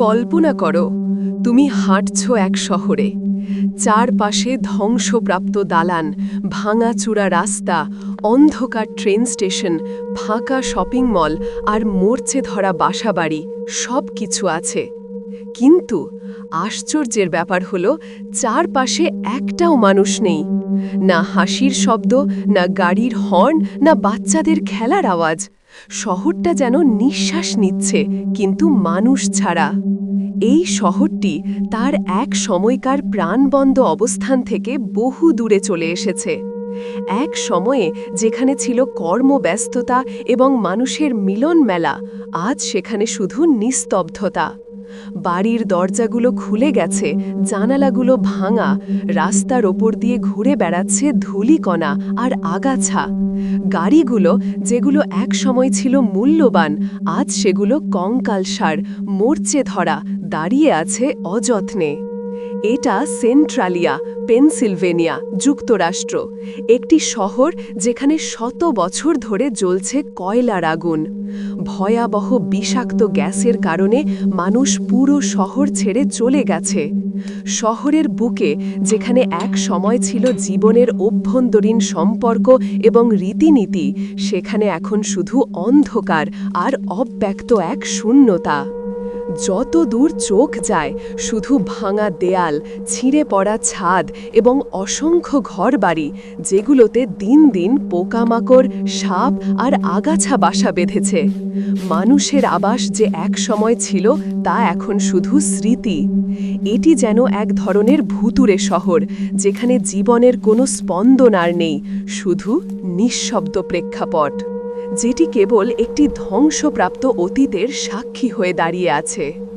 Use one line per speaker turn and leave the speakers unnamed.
কল্পনা করো, তুমি হাঁটছ এক শহরে। চারপাশে ধ্বংসপ্রাপ্ত দালান ভাঙাচূড়া রাস্তা, অন্ধকার ট্রেন স্টেশন, ফাঁকা শপিং মল আর মরচে ধরা বাসাবাড়ি সব কিছু আছে। কিন্তু আশ্চর্যের ব্যাপার হলো, চারপাশে একটাও মানুষ নেই। না হাসির শব্দ, না গাড়ির হর্ন, না বাচ্চাদের খেলার আওয়াজ। শহরটা যেন নিঃশ্বাস নিচ্ছে, কিন্তু মানুষ ছাড়া। এই শহরটি তার এক সময়কার প্রাণবন্ধ অবস্থান থেকে বহু দূরে চলে এসেছে। এক সময়ে যেখানে ছিল কর্মব্যস্ততা এবং মানুষের মিলন মেলা আজ সেখানে শুধু নিস্তব্ধতা। বাড়ির দরজাগুলো খুলে গেছে, জানালাগুলো ভাঙা, রাস্তার ওপর দিয়ে ঘুরে বেড়াচ্ছে ধুলিকণা আর আগাছা। গাড়িগুলো, যেগুলো এক সময় ছিল মূল্যবান, আজ সেগুলো কঙ্কালসার মরচে ধরা দাঁড়িয়ে আছে অযত্নে। এটা সেন্ট্রালিয়া, পেনসিলভেনিয়া, যুক্তরাষ্ট্র, একটি শহর যেখানে শত বছর ধরে জ্বলছে কয়লার আগুন। ভয়াবহ বিষাক্ত গ্যাসের কারণে মানুষ পুরো শহর ছেড়ে চলে গেছে। শহরের বুকে, যেখানে এক সময় ছিল জীবনের অভ্যন্তরীণ সম্পর্ক এবং রীতিনীতি, সেখানে এখন শুধু অন্ধকার আর অব্যক্ত এক শূন্যতা। যত দূর চোখ যায়, শুধু ভাঙা দেয়াল, ছিঁড়ে পড়া ছাদ এবং অসংখ্য ঘরবাড়ি, যেগুলোতে দিন দিন পোকামাকড়, সাপ আর আগাছা বাসা বেঁধেছে। মানুষের আবাস যে এক সময় ছিল, তা এখন শুধু স্মৃতি। এটি যেন এক ধরনের ভুতুরে শহর, যেখানে জীবনের কোনো স্পন্দন আর নেই, শুধু নিঃশব্দ প্রেক্ষাপট। যেটি কেবল একটি ধ্বংসপ্রাপ্ত অতীতের সাক্ষী হয়ে দাঁড়িয়ে আছে।